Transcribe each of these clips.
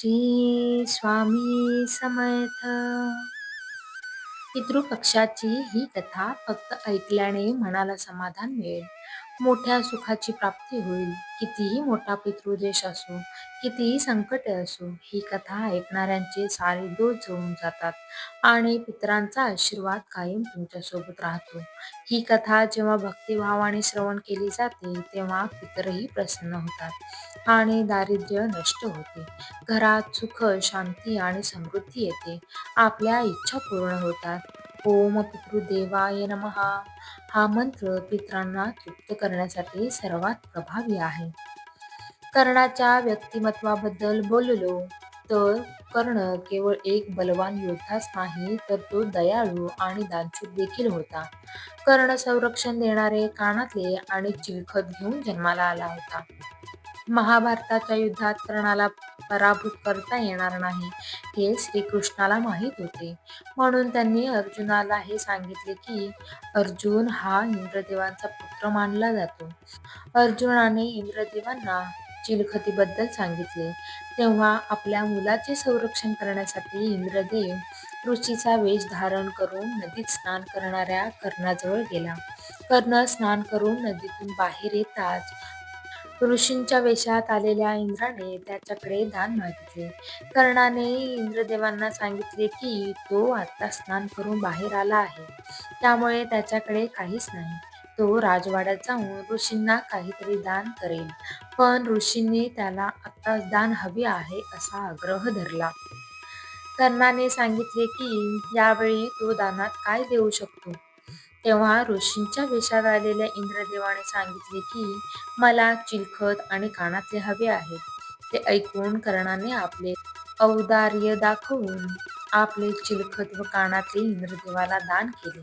श्री स्वामी समर्थ. पितृपक्षाची ही कथा फक्त ऐकल्याने मनाला समाधान मिळेल. मोठ्या सुखाची प्राप्ती होईल. कितीही मोठा पितृदेश असो कितीही संकटे असो ही कथा ऐकणाऱ्यांचे सारे दोष जळून जातात आणि पितरांचा आशीर्वाद कायम तुमच्यासोबत राहतो. ही कथा जेव्हा भक्तिभावाने श्रवण केली जाते तेव्हा पितरही प्रसन्न होतात आणि दारिद्र्य नष्ट होते. घरात सुख शांती आणि समृद्धी येते. आपल्या इच्छा पूर्ण होतात. ओम पितृदेवाय नमहा हा मंत्र पित्रांना तृप्त करण्यासाठी सर्वात प्रभावी आहे. कर्णाच्या व्यक्तिमत्वाबद्दल बोललो तर कर्ण केवळ एक बलवान योद्धाच नाही तर तो दयाळू आणि दानशूर देखील होता. कर्ण संरक्षण देणारे कानातले आणि चिलखत घेऊन जन्माला आला होता. महाभारताच्या युद्धात कर्णाला पराभूत करता येणार नाही हे श्रीकृष्णाला माहीत होते. म्हणून त्यांनी अर्जुनाला हे सांगितले की अर्जुन हा इंद्रदेवांचा पुत्र मानला जातो. अर्जुनाने इंद्रदेवांना चिलखतीबद्दल सांगितले. तेव्हा आपल्या मुलाचे संरक्षण करण्यासाठी इंद्रदेव ऋषीचा वेश धारण करून नदीत स्नान करणाऱ्या कर्णाजवळ गेला. कर्ण स्नान करून नदीतून बाहेर येताच ऋषींच्या वेशात आलेल्या इंद्राने त्याच्याकडे दान मागितले. कर्णाने इंद्रदेवांना सांगितले की तो आता स्नान करून बाहेर आला आहे. त्यामुळे त्याच्याकडे काहीच नाही. तो राजवाड्यात जाऊन ऋषींना काहीतरी दान करेल. पण ऋषींनी त्याला आत्ता दान हवे आहे असा आग्रह धरला. कर्णाने सांगितले की यावेळी तो दानात काय देऊ शकतो? तेव्हा ऋषींच्या वेशात आलेल्या इंद्रदेवाने सांगितले की मला चिलखत आणि कानातले हवे आहेत. ते ऐकून कर्णाने आपले औदार्य दाखवून आपले चिलखत व कानातले इंद्रदेवाला दान केले.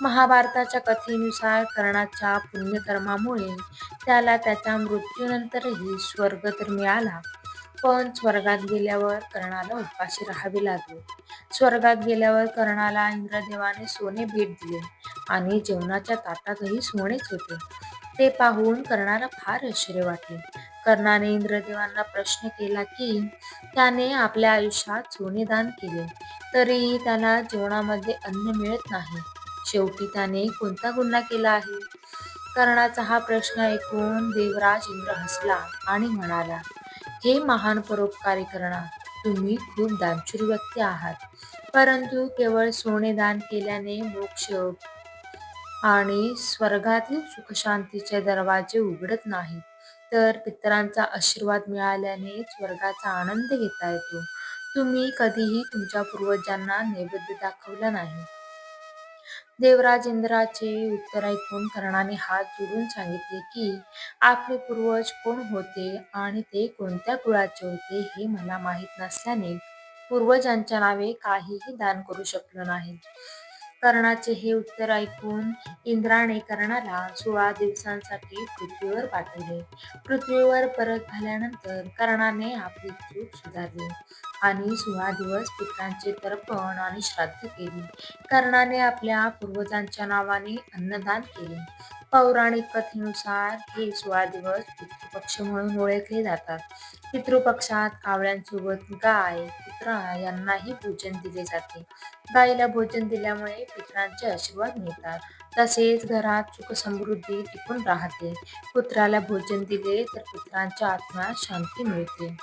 महाभारताच्या कथेनुसार कर्णाच्या पुण्यकर्मामुळे त्याला त्याच्या मृत्यूनंतरही स्वर्ग तर मिळाला पण स्वर्गात गेल्यावर कर्णाला उपाशी राहावे लागले. स्वर्गात गेल्यावर कर्णाला इंद्रदेवाने सोने भेट दिले. आणि जेवणाच्या ताटातही सोनेच होते. ते पाहून कर्णाला फार आश्चर्य वाटले. कर्णाने इंद्रदेवांना प्रश्न केला की त्याने आपल्या आयुष्यात सोने दान केले तरीही त्याला जेवणामध्ये अन्न मिळत नाही. शेवटी त्याने कोणता गुन्हा केला आहे? कर्णाचा हा प्रश्न ऐकून देवराज इंद्र हसला आणि म्हणाला हे महान परोपकारी कर्णा तुम्ही खूप दानशूर व्यक्ती आहात. परंतु केवळ सोने दान केल्याने मोक्ष आणि स्वर्गातील सुखशांतीचे दरवाजे उघडत नाही तर पितरांचा आशीर्वाद मिळाल्याने स्वर्गाचा आनंद घेता येतो. तुम्ही कधीही तुमच्या पूर्वजांना नैवेद्य दाखवला नाही. देवराज इंद्राचे उत्तर ऐकून कर्णाने हात जोडून सांगितले की आपले पूर्वज कोण होते आणि ते कोणत्या कुळाचे होते हे मला माहीत नसल्याने पूर्वजांच्या नावे काहीही दान करू शकलो नाही. कर्णाचे हे उत्तर ऐकून इंद्राने कर्णाला सोळा दिवसांसाठी पृथ्वीवर पाठवले. पृथ्वीवर परत झाल्यानंतर कर्णाने आपली चूक सुधारली आणि सोळा दिवस पित्रांचे तर्पण आणि श्राद्ध केले. कर्णाने आपल्या पूर्वजांच्या नावाने अन्नदान केले. पौराणिक कथेनुसार हे सोळा पितृपक्ष म्हणून ओळखले जातात. पितृपक्षात कावळ्यांसोबत गाय कुत्रा यांनाही भोजन दिले जाते. गायीला भोजन दिल्यामुळे पितरांचे आशीर्वाद मिळतात. तसेच घरात सुख समृद्धी टिकून राहते. कुत्र्याला भोजन दिले तर पुत्रांच्या आत्म्यात शांती मिळते.